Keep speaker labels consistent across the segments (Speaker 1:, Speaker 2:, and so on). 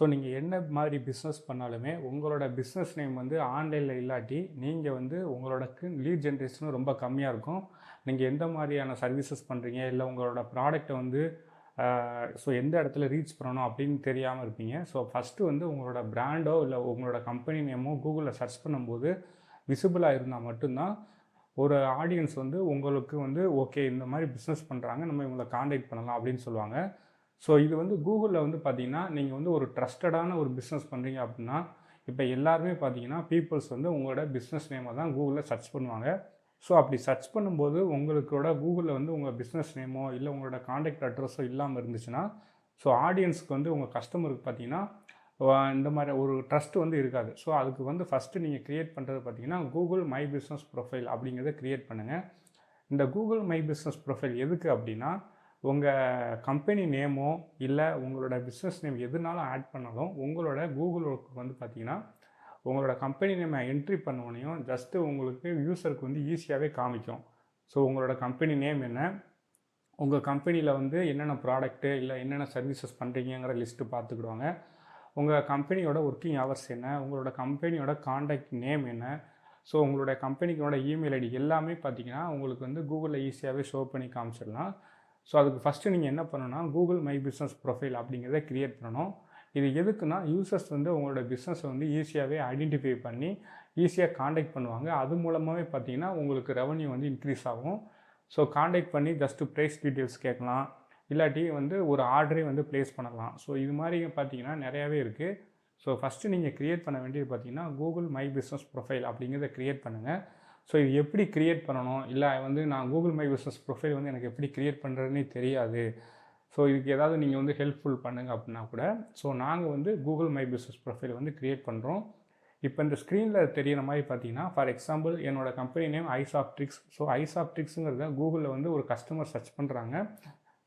Speaker 1: So நீங்கள் என்ன மாதிரி பிஸ்னஸ் பண்ணாலுமே உங்களோட பிஸ்னஸ் நேம் வந்து ஆன்லைனில் இல்லாட்டி நீங்கள் வந்து உங்களோட லீட் ஜென்ரேஷனும் ரொம்ப கம்மியாக இருக்கும். நீங்கள் எந்த மாதிரியான சர்வீசஸ் பண்ணுறீங்க இல்லை உங்களோட ப்ராடக்ட்டை வந்து ஸோ எந்த இடத்துல ரீச் பண்ணணும் அப்படின்னு தெரியாமல் இருப்பீங்க. ஸோ ஃபஸ்ட்டு வந்து உங்களோட ப்ராண்டோ இல்லை உங்களோட கம்பெனி நேமோ கூகுளில் சர்ச் பண்ணும்போது விசிபிளாக இருந்தால் மட்டும்தான் ஒரு ஆடியன்ஸ் வந்து உங்களுக்கு வந்து ஓகே இந்த மாதிரி பிஸ்னஸ் பண்ணுறாங்க நம்ம இவங்களை காண்டாக்ட் பண்ணலாம் அப்படின்னு சொல்லுவாங்க. ஸோ இது வந்து கூகுளில் வந்து பார்த்தீங்கன்னா நீங்கள் வந்து ஒரு ட்ரஸ்டடான ஒரு பிஸ்னஸ் பண்ணுறீங்க அப்படின்னா இப்போ எல்லாருமே பார்த்தீங்கன்னா பீப்புள்ஸ் வந்து உங்களோட பிஸ்னஸ் நேமை தான் கூகுளில் சர்ச் பண்ணுவாங்க. ஸோ அப்படி சர்ச் பண்ணும்போது உங்களுக்கோட கூகுளில் வந்து உங்கள் பிஸ்னஸ் நேமோ இல்லை உங்களோட காண்டாக்ட் அட்ரஸோ இல்லாமல் இருந்துச்சுன்னா ஸோ ஆடியன்ஸுக்கு வந்து உங்கள் கஸ்டமருக்கு பார்த்தீங்கன்னா இந்த மாதிரி ஒரு ட்ரஸ்ட் வந்து இருக்காது. ஸோ அதுக்கு வந்து ஃபஸ்ட்டு நீங்கள் க்ரியேட் பண்ணுறது பார்த்தீங்கன்னா கூகுள் மை பிஸ்னஸ் ப்ரொஃபைல் அப்படிங்கிறத க்ரியேட் பண்ணுங்கள் இந்த கூகுள் மை பிஸ்னஸ் ப்ரொஃபைல் எதுக்கு அப்படின்னா உங்கள் கம்பெனி நேமோ இல்லை உங்களோட பிஸ்னஸ் நேம் எதுனாலும் ஆட் பண்ணாலும் உங்களோட கூகுளுக்கு வந்து பார்த்தீங்கன்னா உங்களோட கம்பெனி நேமை என்ட்ரி பண்ணோடனையும் ஜஸ்ட்டு உங்களுக்கு யூசருக்கு வந்து ஈஸியாகவே காமிக்கும். ஸோ உங்களோட கம்பெனி நேம் என்ன? உங்கள் கம்பெனியில் வந்து என்னென்ன ப்ராடக்ட்டு இல்லை என்னென்ன சர்வீசஸ் பண்ணுறீங்கிற லிஸ்ட்டு பார்த்துக்கிடுவாங்க உங்கள் கம்பெனியோட ஒர்க்கிங் ஹவர்ஸ் என்ன? உங்களோட கம்பெனியோட காண்டாக்ட் நேம் என்ன? ஸோ உங்களோட கம்பெனிக்கோட இமெயில் ஐடி எல்லாமே பார்த்தீங்கன்னா உங்களுக்கு வந்து கூகுளில் ஈஸியாகவே ஷோ பண்ணி காமிச்சிடலாம். ஸோ அதுக்கு ஃபஸ்ட்டு நீங்கள் என்ன பண்ணணும்னா கூகுள் மை பிஸ்னஸ் ப்ரொஃபைல் அப்படிங்கிறத க்ரியேட் பண்ணணும். இது எதுக்குன்னா யூசர்ஸ் வந்து உங்களோட பிஸ்னஸை வந்து ஈஸியாகவே ஐடென்டிஃபை பண்ணி ஈஸியாக காண்டாக்ட் பண்ணுவாங்க. அது மூலமாகவே பார்த்தீங்கன்னா உங்களுக்கு ரெவன்யூ வந்து இன்க்ரீஸ் ஆகும். ஸோ காண்டாக்ட் பண்ணி ஜஸ்ட்டு ப்ரைஸ் டீட்டெயில்ஸ் கேட்கலாம். இல்லாட்டி வந்து ஒரு ஆர்டரே வந்து ப்ளேஸ் பண்ணலாம். ஸோ இது மாதிரி பார்த்தீங்கன்னா நிறையாவே இருக்குது ஸோ ஃபஸ்ட்டு நீங்கள் க்ரியேட் பண்ண வேண்டியது பார்த்தீங்கன்னா கூகுள் மை பிஸ்னஸ் ப்ரொஃபைல் அப்படிங்கிறத க்ரியேட் பண்ணுங்கள் ஸோ இது எப்படி க்ரியேட் பண்ணணும்? இல்லை வந்து நான் கூகுள் மை பிஸ்னஸ் ப்ரொஃபைல் வந்து எனக்கு எப்படி க்ரியேட் பண்ணுறதுனே தெரியாது. ஸோ இதுக்கு ஏதாவது நீங்கள் வந்து ஹெல்ப்ஃபுல் பண்ணுங்க அப்படின்னா கூட ஸோ நாங்கள் வந்து கூகுள் மை பிஸ்னஸ் ப்ரொஃபைல் வந்து க்ரியேட் பண்ணுறோம் இப்போ இந்த ஸ்க்ரீனில் தெரியிற மாதிரி பார்த்தீங்கன்னா ஃபார் எக்ஸாம்பிள் என்னோடய கம்பெனி நேம் ஐசாப்ட்ரிக்ஸ் ஸோ ஐசாப்ட்ரிக்ஸுங்கிறத கூகுளில் வந்து ஒரு கஸ்டமர் சர்ச் பண்ணுறாங்க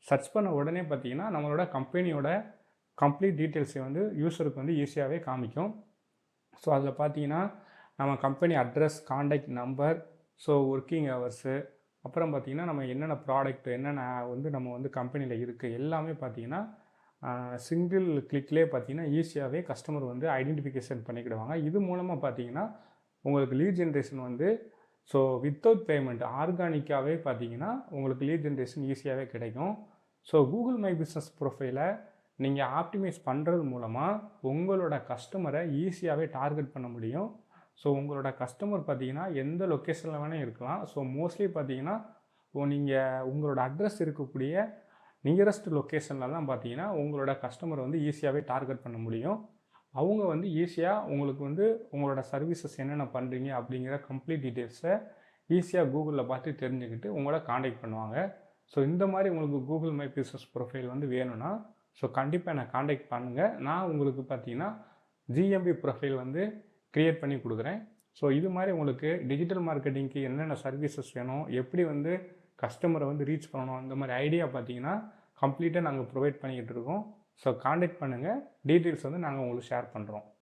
Speaker 1: சர்ச் பண்ண உடனே பார்த்தீங்கன்னா நம்மளோட கம்பெனியோட கம்ப்ளீட் டீட்டெயில்ஸை வந்து யூஸருக்கு வந்து ஈஸியாகவே காமிக்கும். ஸோ அதில் பார்த்தீங்கன்னா நம்ம company address contact number so working hours அப்புறம் பார்த்திங்கன்னா நம்ம என்னென்ன ப்ராடக்ட் என்னென்ன வந்து நம்ம வந்து கம்பெனியில் இருக்குது எல்லாமே பார்த்தீங்கன்னா சிங்கிள் கிளிக்லேயே பார்த்தீங்கன்னா ஈஸியாகவே கஸ்டமர் வந்து ஐடென்டிஃபிகேஷன் பண்ணிக்கிடுவாங்க. இது மூலமாக பார்த்தீங்கன்னா உங்களுக்கு லீட் ஜென்ரேஷன் வந்து ஸோ வித்தவுட் பேமெண்ட் ஆர்கானிக்காகவே பார்த்தீங்கன்னா உங்களுக்கு லீட் ஜென்ரேஷன் ஈஸியாகவே கிடைக்கும். ஸோ கூகுள் மை பிஸ்னஸ் ப்ரொஃபைலை நீங்கள் ஆப்டிமைஸ் பண்ணுறது மூலமாக உங்களோட கஸ்டமரை ஈஸியாகவே டார்கெட் பண்ண முடியும். ஸோ உங்களோட கஸ்டமர் பார்த்தீங்கன்னா எந்த லொக்கேஷனில் வேணால் இருக்கலாம். ஸோ மோஸ்ட்லி பார்த்தீங்கன்னா நீங்கள் உங்களோட அட்ரஸ் இருக்கக்கூடிய நியரஸ்ட் லொக்கேஷனில் தான் பார்த்தீங்கன்னா உங்களோட கஸ்டமர் வந்து ஈஸியாகவே டார்கெட் பண்ண முடியும். அவங்க வந்து ஈஸியாக உங்களுக்கு வந்து உங்களோட சர்வீசஸ் என்னென்ன பண்ணுறீங்க அப்படிங்கிற கம்ப்ளீட் டீட்டெயில்ஸை ஈஸியாக கூகுளில் பார்த்து தெரிஞ்சுக்கிட்டு உங்களோட காண்டாக்ட் பண்ணுவாங்க. ஸோ இந்த மாதிரி உங்களுக்கு கூகுள் மை பிஸ்னஸ் ப்ரொஃபைல் வந்து வேணும்னா ஸோ கண்டிப்பாக என்னை காண்டாக்ட் பண்ணுங்கள் நான் உங்களுக்கு பார்த்தீங்கன்னா ஜிஎம்பி ப்ரொஃபைல் வந்து க்ரியேட் பண்ணி கொடுக்குறேன். ஸோ இது மாதிரி உங்களுக்கு டிஜிட்டல் மார்க்கெட்டிங்க்கு என்னென்ன சர்வீசஸ் வேணும் எப்படி வந்து கஸ்டமரை வந்து ரீச் பண்ணணும் இந்த மாதிரி ஐடியா பார்த்தீங்கன்னா கம்ப்ளீட்டாக நாங்கள் ப்ரொவைட் பண்ணிக்கிட்டு இருக்கோம். ஸோ காண்டாக்ட் பண்ணுங்கள் டீட்டெயில்ஸ் வந்து நாங்கள் உங்களுக்கு ஷேர் பண்ணுறோம்